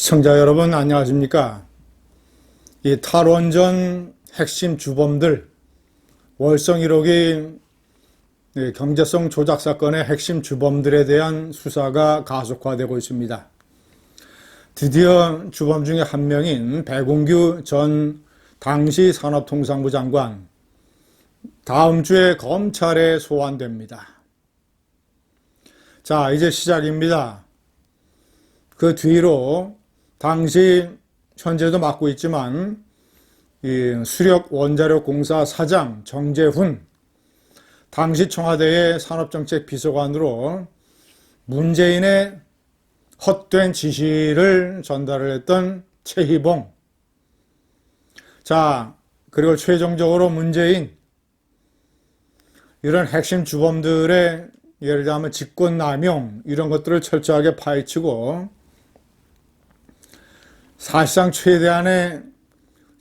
시청자 여러분 안녕하십니까? 이 탈원전 핵심 주범들 월성 1호기 경제성 조작 사건의 핵심 주범들에 대한 수사가 가속화되고 있습니다. 드디어 주범 중에 한 명인 배공규 전 당시 산업통상부 장관 다음 주에 검찰에 소환됩니다. 자, 이제 시작입니다. 그 뒤로 당시 현재도 맡고 있지만 수력 원자력 공사 사장 정재훈 당시 청와대의 산업정책 비서관으로 문재인의 헛된 지시를 전달을 했던 최희봉. 자 그리고 최종적으로 문재인 이런 핵심 주범들의 예를 들면 직권남용 이런 것들을 철저하게 파헤치고 사실상 최대한의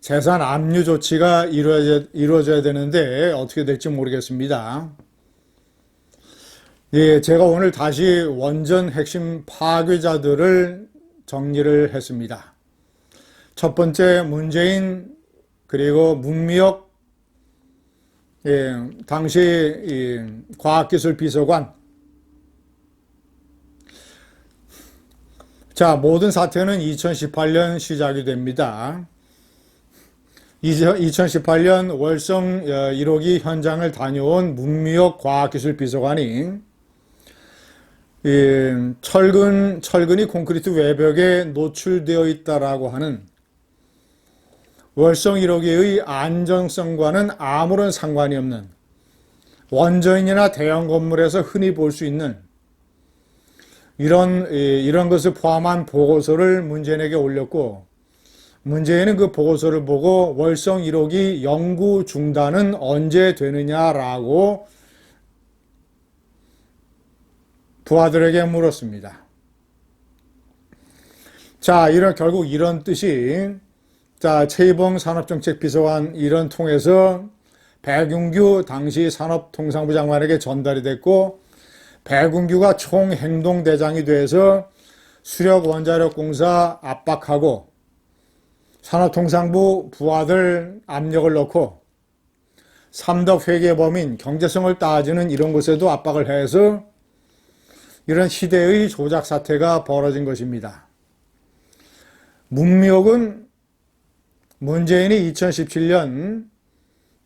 재산 압류 조치가 이루어져, 이루어져야 되는데 어떻게 될지 모르겠습니다. 예, 제가 오늘 다시 원전 핵심 파괴자들을 정리를 했습니다. 첫 번째 문재인 그리고 문미혁 예, 당시 과학기술 비서관 자, 모든 사태는 2018년 시작이 됩니다. 2018년 월성 1호기 어, 현장을 다녀온 문미혁 과학기술 비서관이 철근, 철근이 콘크리트 외벽에 노출되어 있다라고 하는 월성 1호기의 안정성과는 아무런 상관이 없는 원전이나 대형 건물에서 흔히 볼 수 있는 이런 이런 것을 포함한 보고서를 문재인에게 올렸고 문재인은 그 보고서를 보고 월성 1호기 연구 중단은 언제 되느냐라고 부하들에게 물었습니다. 자, 이런 결국 이런 뜻이 자, 최이봉 산업정책 비서관 이런 통해서 백윤규 당시 산업통상부 장관에게 전달이 됐고 배군규가 총행동대장이 돼서 수력 원자력 공사 압박하고 산업통상부 부하들 압력을 넣고 삼덕 회계범인 경제성을 따지는 이런 곳에도 압박을 해서 이런 시대의 조작 사태가 벌어진 것입니다. 문미옥은 문재인이 2017년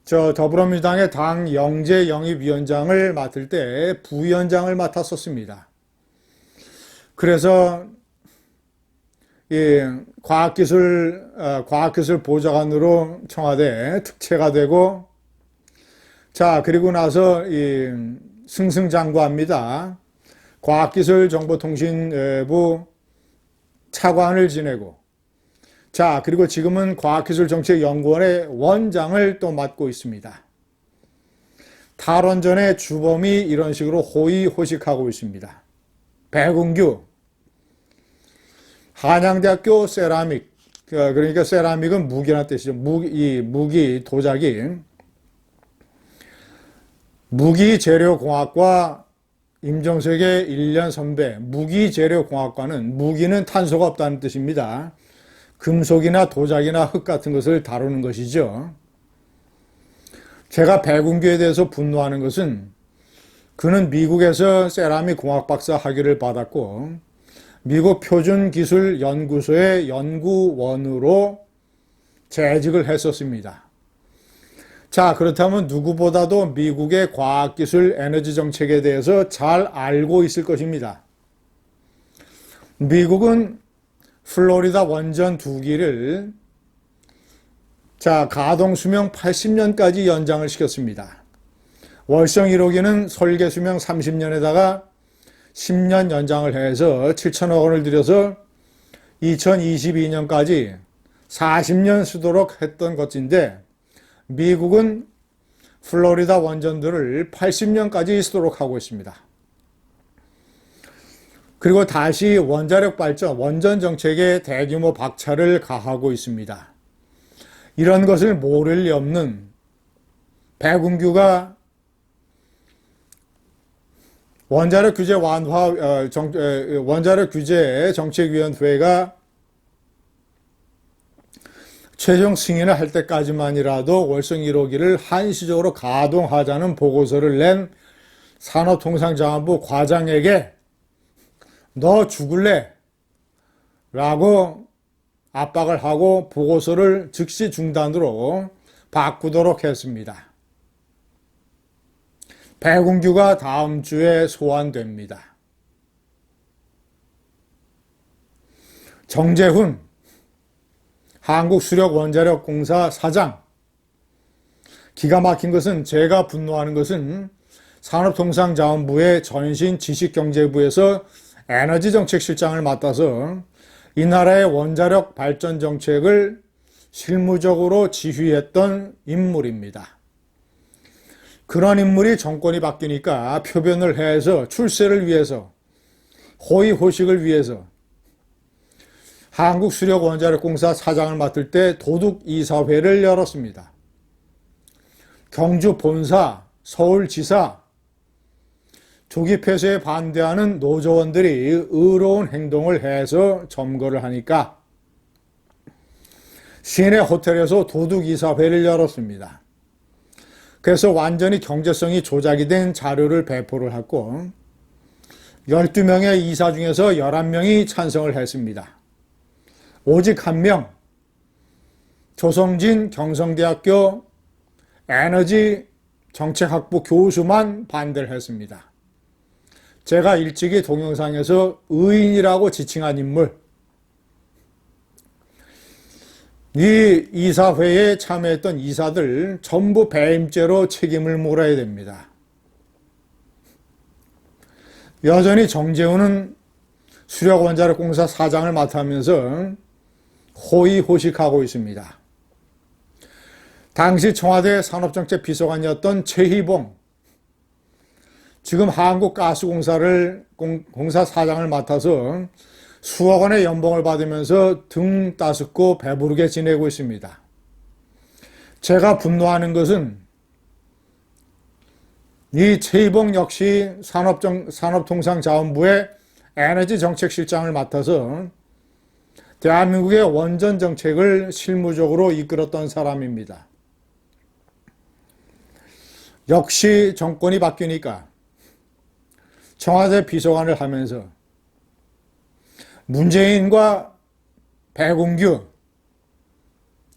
저 더불어민주당의 당 영재 영입위원장을 맡을 때 부위원장을 맡았었습니다. 그래서 이 과학기술 어, 과학기술 보좌관으로 청와대 특채가 되고 자 그리고 나서 이 승승장구합니다. 과학기술정보통신부 차관을 지내고 자, 그리고 지금은 과학기술정책연구원의 원장을 또 맡고 있습니다. 탈원전의 주범이 이런 식으로 호의호식하고 있습니다. 배군규, 한양대학교 세라믹, 그, 그러니까 세라믹은 무기라는 뜻이죠. 무기, 무기 도자기. 무기재료공학과 임정석의 1년 선배, 무기재료공학과는 무기는 탄소가 없다는 뜻입니다. 금속이나 도자기나 흙 같은 것을 다루는 것이죠. 제가 배군규에 대해서 분노하는 것은 그는 미국에서 세라믹 공학 박사 학위를 받았고 미국 표준기술연구소의 연구원으로 재직을 했었습니다. 자, 그렇다면 누구보다도 미국의 과학기술 에너지 정책에 대해서 잘 알고 있을 것입니다. 미국은 플로리다 원전 두 기를 자, 가동 수명 80년까지 연장을 시켰습니다. 월성 1호기는 설계 수명 30년에다가 10년 연장을 해서 7천억 원을 들여서 2022년까지 40년 쓰도록 했던 것인데 미국은 플로리다 원전들을 80년까지 쓰도록 하고 있습니다. 그리고 다시 원자력 발전, 원전 정책에 대규모 박차를 가하고 있습니다. 이런 것을 모를 리 없는 배군규가 원자력 규제 완화 어, 정, 원자력 규제 정책위원회가 최종 승인을 할 때까지만이라도 월성 1호기를 한시적으로 가동하자는 보고서를 낸 산업통상자원부 과장에게 너 죽을래? 라고 압박을 하고 보고서를 즉시 중단으로 바꾸도록 했습니다. 배공규가 다음 주에 소환됩니다. 정재훈 한국수력원자력공사 사장 기가 막힌 것은 제가 분노하는 것은 산업통상자원부의 전신 지식경제부에서 에너지 정책 실장을 맡아서 이 나라의 원자력 발전 정책을 실무적으로 지휘했던 인물입니다. 그런 인물이 정권이 바뀌니까 표변을 해서 출세를 위해서 호의호식을 위해서 한국수력원자력공사 사장을 맡을 때 도둑이사회를 열었습니다. 경주 본사, 서울지사, 조기 폐쇄에 반대하는 노조원들이 의로운 행동을 해서 점거를 하니까 시내 호텔에서 도둑이사회를 열었습니다. 그래서 완전히 경제성이 조작이 된 자료를 배포를 했고 12명의 이사 중에서 11명이 찬성을 했습니다. 오직 한 명, 조성진 경성대학교 에너지 정책학부 교수만 반대를 했습니다. 제가 일찍이 동영상에서 의인이라고 지칭한 인물, 이 이사회에 참여했던 이사들 전부 배임죄로 책임을 물어야 됩니다. 여전히 정재훈은 수력원자력공사 사장을 맡으면서 호의호식하고 있습니다. 당시 청와대 산업정책 비서관이었던 최희봉, 지금 한국가스공사를 공사 사장을 맡아서 수억 원의 연봉을 받으면서 등 따숩고 배부르게 지내고 있습니다. 제가 분노하는 것은 이 최희봉 역시 산업정, 산업통상자원부의 에너지 정책실장을 맡아서 대한민국의 원전 정책을 실무적으로 이끌었던 사람입니다. 역시 정권이 바뀌니까 청와대 비서관을 하면서 문재인과 배공규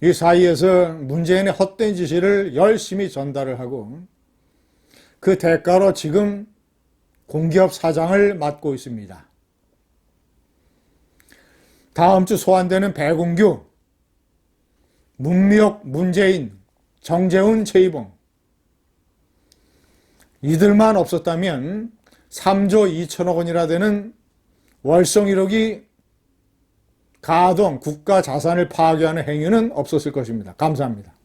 이 사이에서 문재인의 헛된 지시를 열심히 전달을 하고 그 대가로 지금 공기업 사장을 맡고 있습니다. 다음 주 소환되는 배공규, 문미옥, 문재인, 정재훈, 최이봉 이들만 없었다면 3조 2천억 원이나 되는 월성 1호기 가동 국가 자산을 파괴하는 행위는 없었을 것입니다. 감사합니다.